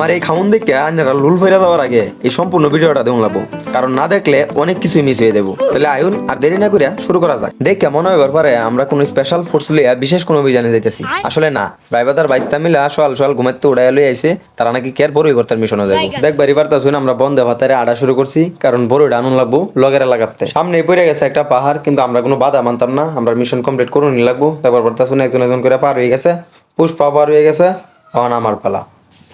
আমার এই খাউন দেখে আইনারা লুল ফেরা দেওয়ার আগে এই সম্পূর্ণ ভিডিওটা দেখুন লাগবো। কারণ না দেখলে অনেক কিছুই মিস হয়ে দেবো তাহলে আয়ুন আর দেরি না করিয়া শুরু করা যাক। দেখে মনে হয় ব্যাপারে আমরা কোনো স্পেশাল ফোর্স লিয়া বিশেষ কোনো অভিযানে যাইতেছি। আসলে না ড্রাইভার বাইস্তা মিলা সকাল সকাল ঘুমাইতে উড়াই লই আইছে তারা নাকি কেয়ার বড়ই করতার মিশনে যাব দেখবার এবার তা শুনে আমরা বন্ধে ভাতারে আড়া শুরু করছি কারণ বড়ইটা আনুন লাগবো লগের লাগাতে সামনে পড়ে গেছে একটা পাহাড় কিন্তু আমরা কোনো বাধা মানতাম না। আমরা মিশন কমপ্লিট করুন লাগবো। তারপর বর্তা শুনে একজন একজন করে পার হয়ে গেছে। পুষ্পা পার হয়ে গেছে। এখন আমার পালা।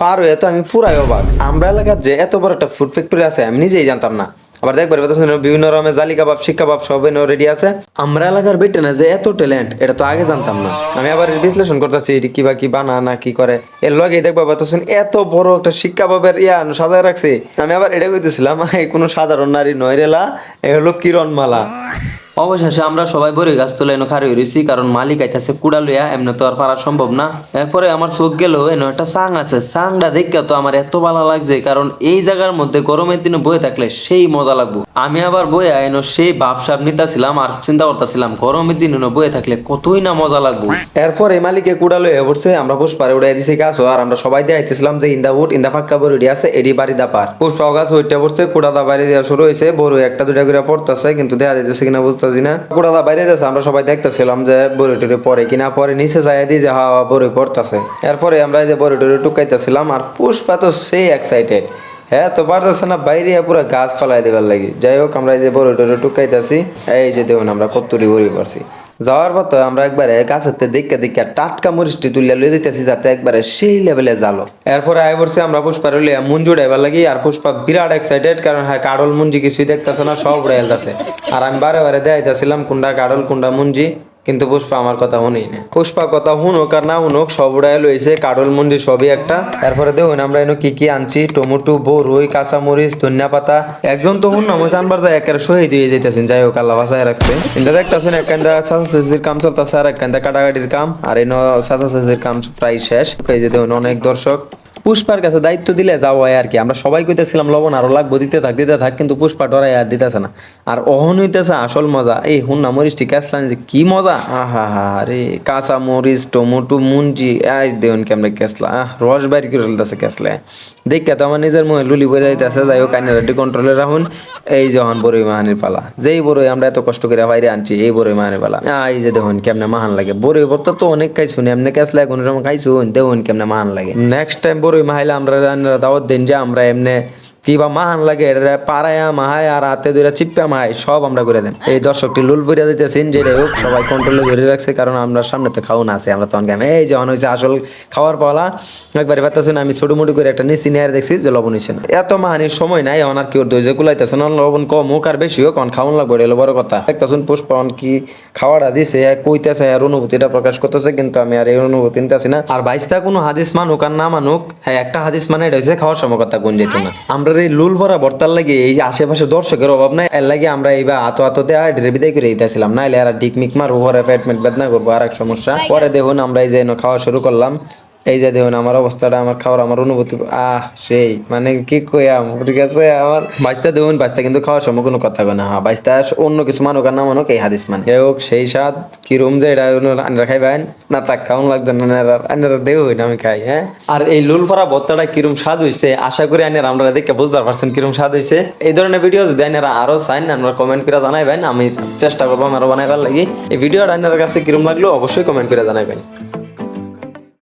পার হয়ে তো আমি পুরাই অবাক। আমরা এলাকার যে এত বড় একটা ফুড ফ্যাক্টরি আছে, আমি নিজেই জানতাম না। আবার দেখবার শুনে বিভিন্ন রকমের জালি কাবাব, শিক কাবাব সব রেডি আছে। আমরা এলাকার বেটে না যে এত ট্যালেন্ট এটা তো আগে জানতাম না। আমি আবার বিশ্লেষণ করতেছি কি বা কি বানা, না কি করে। এর লগে দেখবা পাচ্ছেন এত বড় একটা শিক কাবাবের ইয়া সাজায় রাখছে। আমি আবার এটা কইতেছিলাম কোনো সাধারণ নারী নয় রেলা এ হলো কিরণমালা। অবশেষে আমরা সবাই বড়ি গাছ তুলে এনে খারি হয়েছি কারণ মালিক আইতাছে কুড়া লইয়া, এমনি তো আর পারা সম্ভব না। এরপরে আমার চোখ গেল, এনে একটা সাং আছে। সাংটা দেখে তো আমার এত ভালো লাগছে, কারণ এই জায়গার মধ্যে গরমের দিনে বয়ে থাকলে সেই মজা লাগবো। আমি আবার বয়ে এনো সেই ভাব সাপ নিতাছিলাম আর চিন্তা করতেছিলাম, গরমের দিন এনে বয়ে থাকলে কতই না মজা লাগবো। এরপর এই মালিকে কুড়া লইয়া পড়ছে, আমরা পুষ্পারে উড়াই দিছি গাছ আর আমরা সবাই দিয়ে আইতেছিলাম যে ইন্দা উঠ ইন্দা ফাক্কা বড়ি আছে এডি বাড়ি দা পার। পুষ্পা গাছ ওইটা পড়ছে, কুড়াদা বাড়ি দেওয়া শুরু হয়েছে বড় একটা দুটা করে পড়তেছে, কিন্তু দেখা যাইতেছে কিনা বুঝতেছি না। কুড়াদা বাইরে যাচ্ছে আমরা সবাই দেখতেছিলাম যে বড়ি টুরে পরে কিনা পরে, নিচে যাই দিই যে হাওয়া বড়ি পড়তেছে। এরপরে আমরা এই যে বড়ি টুরি টুকাইতেছিলাম, আর পুষ্পা তো সেই এক্সাইটেড হ্যাঁ তো পারতেছে না বাইরে পুরো গাছ ফালাই দেবার লাগি। যাই হোক, আমরা এই যে বড়ি টুরে টুকাইতেছি, এই যে দেখুন আমরা কত্তুরি বড়ি করছি যাওয়ার তো আমরা একবারে গাছেতে দেখে দেখে টাটকা মরিচটি তুলে লয়ে দিতেছি যাতে একবারে সেই লেভেলে জালো এরপরে আয় বসে আমরা পুষ্পা রইলে মুঞ্জু উড়াইবার লাগি আর পুষ্পা বিরাট এক্সাইটেড কারণ হ্যাঁ কাডল মুঞ্জি কিছুই দেখতেছে না, সব উড়ে আর আমি বারে বারে দেখাইতেছিলাম কুন্ডা কাডল কুন্ডা মুঞ্জি। কিন্তু পুষ্পা আমার কথা শুনেই না। পুষ্পা কথা শুনুক আর না শুনুক, সব উড়াই লইছে, কাটল মন্ডি সবই একটা। তারপরে দেখুন, আমরা এনে কি কি আনছি, টমেটো বরুই কাঁচামরিচ, ধনিয়া পাতা। একজন তো শুন না আনবার যায় একের শহীদ হয়ে যেতেছেন যাই হোক, আল্লাহ বাসায় রাখছে। কিন্তু দেখতেছেন, এক কান্দা চাচা চাচির কাম চলতেছে আর এক কান্দা কাটাকাটির কাম। আর এনে চাচা চাচির কাম প্রায় শেষ। এই যে দেখুন, অনেক দর্শক। পুষ্পার কাছে দায়িত্ব দিলে যাও হয় আর কি। আমরা সবাই কইতেছিলাম, লবণ আরও লাগবো, দিতে থাক দিতে থাক। কিন্তু পুষ্পা ডরাই আর দিতেছে না। আর অহন হইতেছে আসল মজা। এই হুন না মরিচ ঠিক আছে যে কি মজা। আহা, হা রে, কাঁচা মরিচ, টমেটো, মুঞ্জি আই দেউন কেমনে কেসলা আহ, রস বাইর করে ফেলতেছে কেসলে দেখে তো আমার নিজের মুখে লুলি বলে যাইতেছে। যাই হোক রেডি কন্ট্রোলে রাখুন। এই যখন বড়ই মাহানির পালা। যেই বড়ই আমরা এত কষ্ট করে বাইরে আনছি, এই বড়ই মাহানির পালা। এই যে দেখুন কেমনে মাহান লাগে। বড়ই ভর্তা তো অনেক খাইছুন, এমনি কেসলে কোনো সময় খাইছুন দেখুন কেমনে মাহান লাগে। নেক্সট টাইম বড়ই মাহাইলে আমরা দাওয়াত দেন যে আমরা এমনি কিবা মাহান লাগে পাড়ায়া, মাহায় আর হাতে দুইটা চিপ্পা মাহায়, সব আমরা করে দেন। এই দর্শকটি লুল বইরা দিতেছেন যেটা হোক, সবাই কন্ট্রোলে ধরে রাখছে, কারণ আমরা সামনে তো খাওয়া আছে, আমরা তখন গেম এই যখন হয়েছে আসল খাওয়ার পালা। একবারে পারতেছেন, আমি ছোট মোটো করে একটা নিচি নিয়ে দেখছি, যে লবণ হয়েছে না। এত মাহানির সময় নাই এখন আর কি ওর দইজে কুলাইতেছে না লবণ কম হোক আর বেশি হোক এখন খাওয়ান লাগবে, এটা হলো বড় কথা। দেখতেছেন পুষ্পন কি খাওয়াটা দিছে, কইতেছে, আর অনুভূতিটা প্রকাশ করতেছে, কিন্তু আমি আর এই অনুভূতি নিতেছি না। আর বাইশটা কোনো হাদিস মানুক আর না মানুক হ্যাঁ একটা হাদিস মানে এটা হচ্ছে খাওয়ার সময় কথা, কোন যেত না। আমরা এই লুল ভরা ভর্তার লাগে এই যে আশেপাশে দর্শকের অভাব নাই এর লাগে আমরা এইবার আতো আতো দেয়া ডেরে বিদায় করে দিতেছিলাম। না এলে আর ডিক মিক মারবো পরে পেট মেট বেদনা করব আর এক সমস্যা পরে দেখুন আমরা এই যে খাওয়া শুরু করলাম। এই যে দেখুন, আমার অবস্থাটা, আমার খাওয়ার আমার অনুভূতি। আহ, সেই মানে কি কইয়াম ঠিক আছে আমার? বাইশটা দেখুন বাইশটা কিন্তু খাওয়ার সময় কোনো কথা না। হ্যাঁ বাইশটা অন্য কিছু মানুক আর না মানুক, এই হাদিস মানে। যাই হোক, সেই স্বাদ, কি রুম যে এটা আন্ডার খাইবেন? না তাক কেমন লাগছে না আন্ডার দেও না আমি খাই হ্যাঁ? আর এই লুল ফরা ভর্তাটা কিরম স্বাদ হইছে? আশা করি আইনের আমরা দেখে বুঝতে পারছেন কিরম স্বাদ হইছে। এই ধরনের ভিডিও যদি আরও চাইন আমরা কমেন্ট করে জানাইবেন। আমি চেষ্টা করব আরও বানাইবার লাগি। এই ভিডিওটা আইনার কাছে কিরম লাগল, অবশ্যই কমেন্ট করে জানাইবেন।